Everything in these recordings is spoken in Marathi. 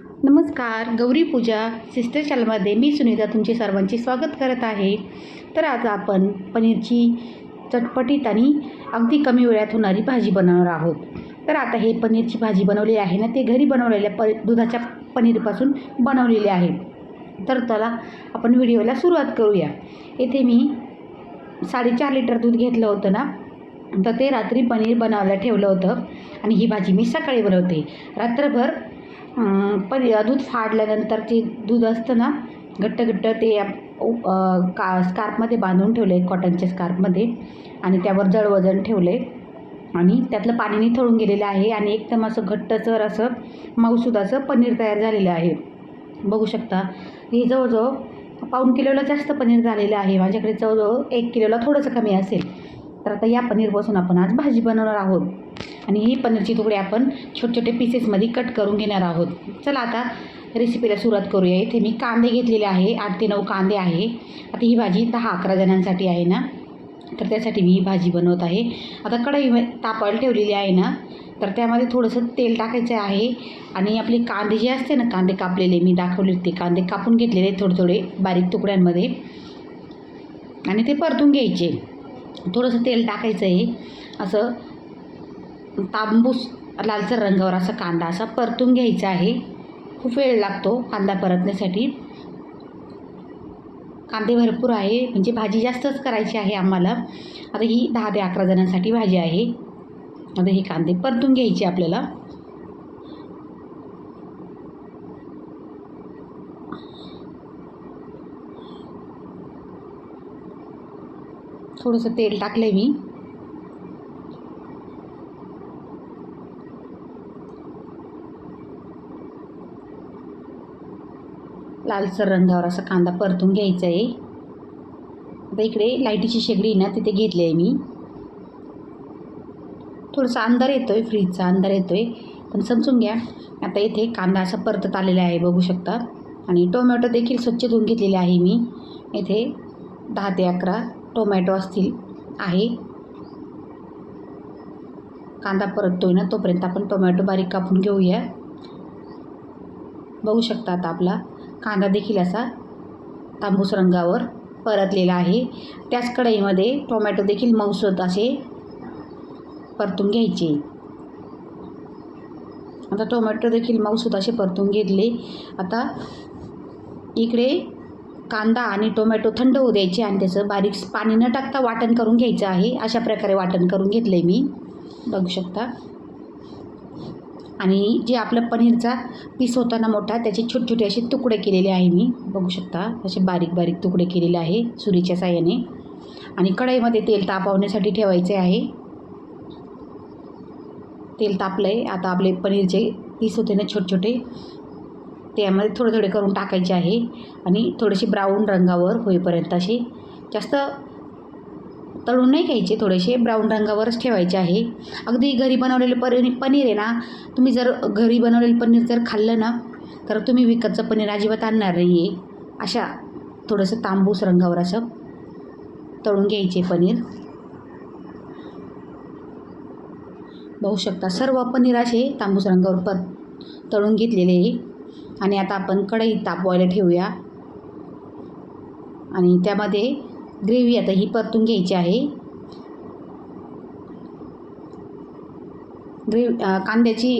नमस्कार गौरी पूजा सिस्टर चॅनलमध्ये मी सुनीता तुमचे सर्वांचे स्वागत करत आहे. तर आज आपण पनीरची चटपटीत आणि अगदी कमी वेळात होणारी भाजी बनवणार आहोत. तर आता हे पनीरची भाजी बनवली आहे ना ते घरी बनवलेल्या प दुधाच्या पनीरपासून बनवलेले आहे. तर त्याला आपण व्हिडिओला सुरुवात करूया. येथे मी साडेचार लिटर दूध घेतलं होतं ना तर ते रात्री पनीर बनवायला ठेवलं होतं आणि ही भाजी मी सकाळी बनवते. रात्रभर पण दूध फाडल्यानंतर जे दूध असतं ना घट्ट घट्ट ते का स्कार्फमध्ये बांधून ठेवले कॉटनच्या स्कार्फमध्ये आणि त्यावर जड वजन ठेवले. आणि त्यातलं पाणी निथळून गेलेलं आहे आणि एकदम असं घट्टसर असं मऊसूद असं पनीर तयार झालेलं आहे. बघू शकता हे जवळजवळ पाऊण किलोला जास्त पनीर झालेलं आहे. माझ्याकडे जवळजवळ एक किलोला थोडंसं कमी असेल. तर आता या पनीरपासून आपण आज भाजी बनवणार आहोत. आणि ही पनीरची तुकडे आपण छोटे छोटे पीसेसमध्ये कट करून घेणार आहोत. चला आता रेसिपीला सुरुवात करूया. इथे मी कांदे घेतलेले आहे. आठ ते नऊ कांदे आहे. आता ही भाजी दहा अकरा जणांसाठी आहे ना? तर त्यासाठी मी ही भाजी बनवत आहे. आता कढई तापायला ठेवलेली आहे ना? तर त्यामध्ये थोडंसं तेल टाकायचं आहे. आणि आपले कांदे जे असते ना कांदे कापलेले मी दाखवले ते कांदे कापून घेतलेले थोडे थोडे बारीक तुकड्यांमध्ये. आणि ते परतून घ्यायचे. थोडंसं तेल टाकायचं आहे. असं तांबूस लालसर रंगावर असा कांदा असा परतून घ्यायचा आहे. खूप वेळ लागतो कांदा परतण्यासाठी. कांदे भरपूर आहे म्हणजे भाजी जास्तच करायची आहे आम्हाला. आता ही दहा ते अकरा जणांसाठी भाजी आहे. आता हे कांदे परतून घ्यायचे आपल्याला. थोडंसं तेल टाकलं आहे मी. लालसर रंगावर असा कांदा परतून घ्यायचा आहे. आता इकडे लाईटीची शेगडी ना तिथे घेतली आहे मी. थोडासा अंधार येतो आहे फ्रीजचा अंधार येतो आहे पण समजून घ्या. आता इथे कांदा असा परतत आलेला आहे बघू शकता. आणि टोमॅटो देखील स्वच्छ धुवून घेतलेले आहे मी. इथे दहा ते अकरा टोमॅटो असतील आहे. कांदा परततोय ना तोपर्यंत आपण टोमॅटो बारीक कापून घेऊया. बघू शकता आता आपला कांदा देखील असा तांबूस रंगावर परतलेला आहे. त्याच कढईमध्ये टोमॅटो देखील मऊसत असे परतून घ्यायचे. आता टोमॅटो देखील मऊसूत असे परतून घेतले. आता इकडे कांदा आणि टोमॅटो थंड होऊ द्यायचे आणि त्याचं बारीक पाणी न टाकता वाटण करून घ्यायचं आहे. अशा प्रकारे वाटण करून घेतलं आहे मी. बघू शकता. आणि जे आपलं पनीरचा पीस होता ना मोठा त्याचे छोटे छोटे असे तुकडे केलेले आहे मी. बघू शकता असे बारीक बारीक तुकडे केलेले आहे सुरीच्या साह्याने. आणि कढईमध्ये तेल तापवण्यासाठी ठेवायचे आहे. तेल तापलं आहे आता आपले पनीरचे पीस होते ना छोटे छोटे त्यामध्ये थोडे थोडे करून टाकायचे आहे. आणि थोडेसे ब्राऊन रंगावर होईपर्यंत असे जास्त तळून नाही घ्यायचे थोडेसे ब्राऊन रंगावरच ठेवायचे आहे. अगदी घरी बनवलेले पनीर पनीर आहे ना तुम्ही जर घरी बनवलेलं पनीर जर खाल्लं ना तर तुम्ही विकतचं पनीर अजिबात आणणार नाही आहे अशा थोडंसं तांबूस रंगावर असं तळून घ्यायचे पनीर. बघू शकता सर्व पनीर असे तांबूस रंगावर पर तळून घेतलेले आहे. आणि आता आपण कढई तापवायला ठेवूया. आणि त्यामध्ये ग्रेव्ही आता ही परतून घ्यायची आहे. ग्रेव कांद्याची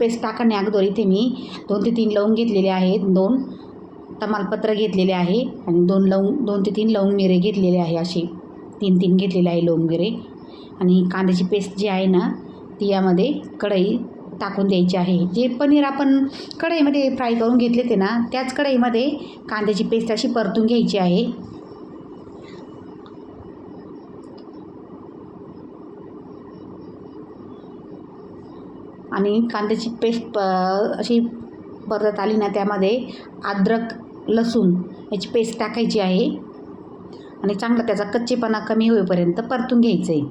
पेस्ट टाकण्या अगोदर इथे मी दोन ते तीन लवंग घेतलेले आहेत. दोन तमालपत्र घेतलेले आहे आणि दोन लवंग दोन ते तीन लवंग मिरे घेतलेले आहे असे. तीन तीन घेतलेले आहे लवंग मिरे. आणि कांद्याची पेस्ट जी आहे ना ती यामध्ये कढई टाकून द्यायची आहे. जे पनीर आपण कढईमध्ये फ्राय करून घेतले ते ना त्याच कढईमध्ये कांद्याची पेस्ट अशी परतून घ्यायची आहे. आणि कांद्याची पेस्ट प अशी परत आली ना त्यामध्ये अद्रक लसूण याची पेस्ट टाकायची आहे. आणि चांगला त्याचा कच्चेपणा कमी होईपर्यंत परतून घ्यायचं आहे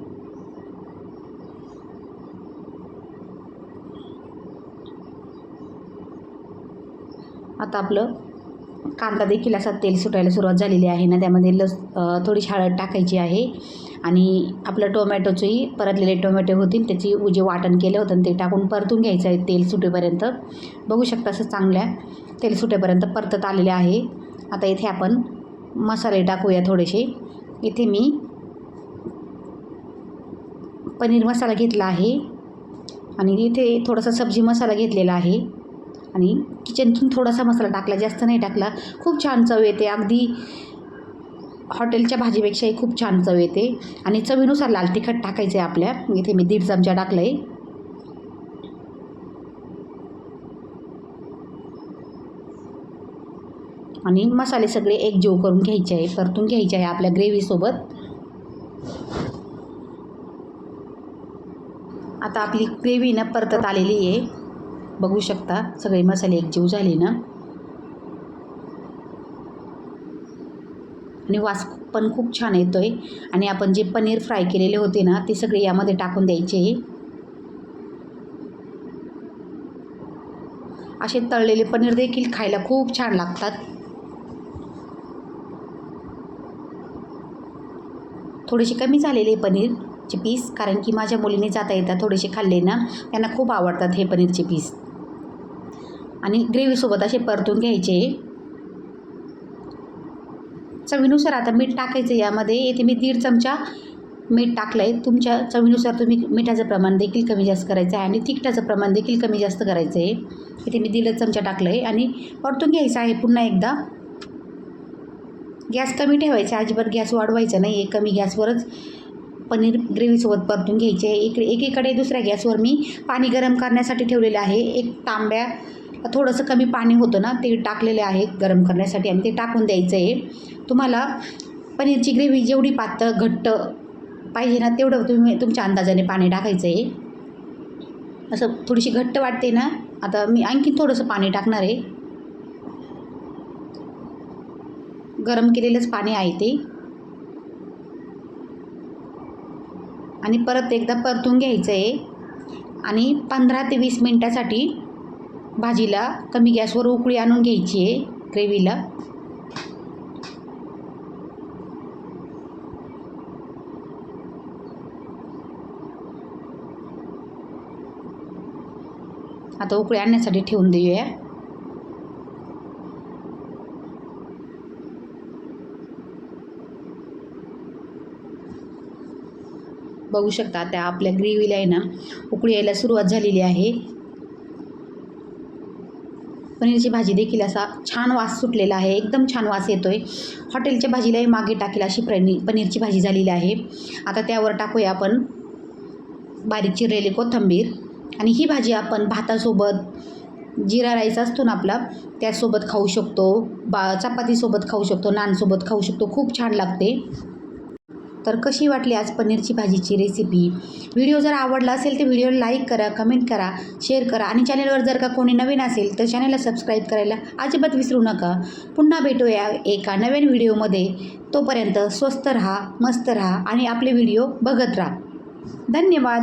आता आपलं कांदा देखील असा तेल सुटायला सुरुवात झालेली आहे ना त्यामध्ये लस थोडीशी हळद टाकायची आहे. आणि आपलं टोमॅटोचंही परतलेले टोमॅटो होतील त्याची जे वाटण केलं होतं ते टाकून परतून घ्यायचं आहे तेल सुटेपर्यंत. बघू शकता असं चांगल्या तेल सुटेपर्यंत परतत आलेले आहे. आता इथे आपण मसाले टाकूया थोडेसे. इथे मी पनीर मसाला घेतला आहे. आणि इथे थोडासा सब्जी मसाला घेतलेला आहे. आणि किचनतून थोडासा मसाला टाकला जास्त नाही टाकला. खूप छान चव येते. अगदी हॉटेलच्या भाजीपेक्षाही खूप छान चव येते. आणि चवीनुसार लाल तिखट टाकायचं आहे आपल्या. इथे मी दीड चमचा टाकलं आहे आणि मसाले सगळे एकजीव करून घ्यायचे आहे परतून घ्यायचे आहे आपल्या ग्रेव्हीसोबत आता आपली ग्रेव्ही ना परतत आलेली आहे. बघू शकता. सगळे मसाले एकजीव झाले ना. आणि वास पण खूप छान येतो आहे आणि आपण जे पनीर फ्राय केलेले होते ना ते सगळे यामध्ये टाकून द्यायचे. असे तळलेले पनीर देखील खायला खूप छान लागतात. थोडेसे कमी झालेले पनीरचे पीस कारण की माझ्या मुलीने जाता येता थोडेसे खाल्ले ना त्यांना खूप आवडतात हे पनीरचे पीस. आणि ग्रेव्हीसोबत असे परतून घ्यायचे. चवीनुसार आता मीठ टाकायचं यामध्ये. येथे मी दीड चमचा मीठ टाकलं आहे तुमच्या चवीनुसार तुम्ही मिठाचं प्रमाण देखील कमी जास्त करायचं आहे आणि तिखटाचं प्रमाण देखील कमी जास्त करायचं आहे. इथे मी दीड चमचा टाकलं आहे आणि परतून घ्यायचं आहे पुन्हा एकदा. गॅस कमी ठेवायचा अजिबात गॅस वाढवायचा नाही. आहे कमी गॅसवरच पनीर ग्रेव्हीसोबत परतून घ्यायचे आहे. इकडे एकीकडे दुसऱ्या गॅसवर मी पाणी गरम करण्यासाठी ठेवलेलं आहे. एक तांब्या थोडंसं कमी पाणी होतं ना ते टाकलेले आहे गरम करण्यासाठी आणि ते टाकून द्यायचं आहे तुम्हाला पनीरची ग्रेव्ही जेवढी पातळ घट्ट पाहिजे ना तेवढं तुम्ही तुमच्या अंदाजाने पाणी टाकायचं आहे असं थोडीशी घट्ट वाटते ना आता मी आणखी थोडंसं पाणी टाकणार आहे. गरम केलेलंच पाणी आहे ते. आणि परत एकदा परतून घ्यायचं आहे आणि पंधरा ते वीस मिनटासाठी भाजीला कमी गॅसवर उकळी आणून घ्यायची आहे ग्रेव्हीला. आता उकळी आणण्यासाठी ठेवून देऊया. बघू शकता त्या आपल्या ग्रेव्हीला आहे ना उकळी यायला सुरुवात झालेली आहे. पनीरची भाजी देखील असा छान वास सुटलेला आहे. एकदम छान वास येतो आहे हॉटेलच्या भाजीलाही मागे टाकेल अशी पनीर पनीरची भाजी झालेली आहे. आता त्यावर टाकूया आपण बारीक चिरलेली कोथिंबीर आणि ही भाजी आपण भातासोबत जिरा राईस असतो ना आपला त्यासोबत खाऊ शकतो. बा चपातीसोबत खाऊ शकतो नानसोबत खाऊ शकतो. खूप छान लागते. तर कशी वाटली आज पनीरची भाजीची रेसिपी व्हिडिओ जर आवडला असेल तर व्हिडिओला लाईक करा कमेंट करा शेअर करा आणि चॅनलवर जर का कोणी नवीन असेल तर चॅनलला सबस्क्राईब करायला अजिबात विसरू नका. पुन्हा भेटूया एका नवीन व्हिडिओमध्ये तोपर्यंत स्वस्त राहा मस्त राहा आणि आपले व्हिडिओ बघत राहा. धन्यवाद!